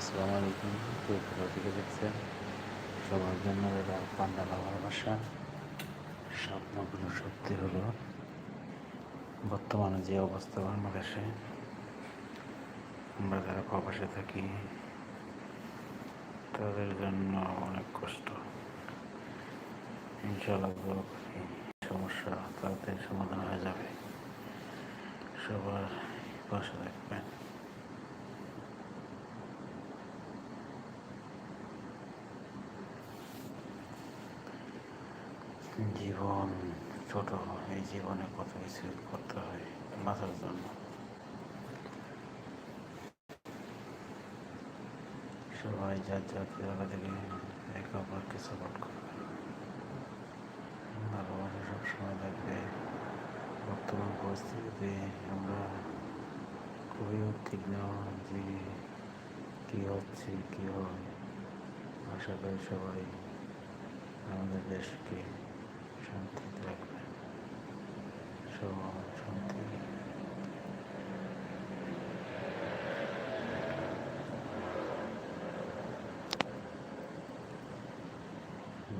আসসালামু আলাইকুম। কে কোথা থেকে দেখছেন সবার জন্য এটা পান্ডা ভালোবাসা স্বপ্নগুলো সত্যি হলো, বর্তমানে যে অবস্থা বাংলাদেশে, আমরা যারা প্রবাসে থাকি, তাদের জন্য অনেক কষ্ট। ইনশাআল্লাহ করি সমস্যা, তাড়াতাড়ি সমাধান হয়ে যাবে। সবার পাশে থাকবেন। জীবন ছোট, এই জীবনে কত কিছু করতে হয়, বাঁচার জন্য। সবাই যার যার জায়গা থেকে একে অপরকে সাপোর্ট করবে। ভালোবাসা সবসময় থাকবে। বর্তমান পরিস্থিতিতে আমরা খুবই উদ্বিগ্ন যে কী হচ্ছে, কী হয়। আশা করি সবাই আমাদের দেশকে শান্তি দেখবেন সব শান্তি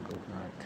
গুড নাইট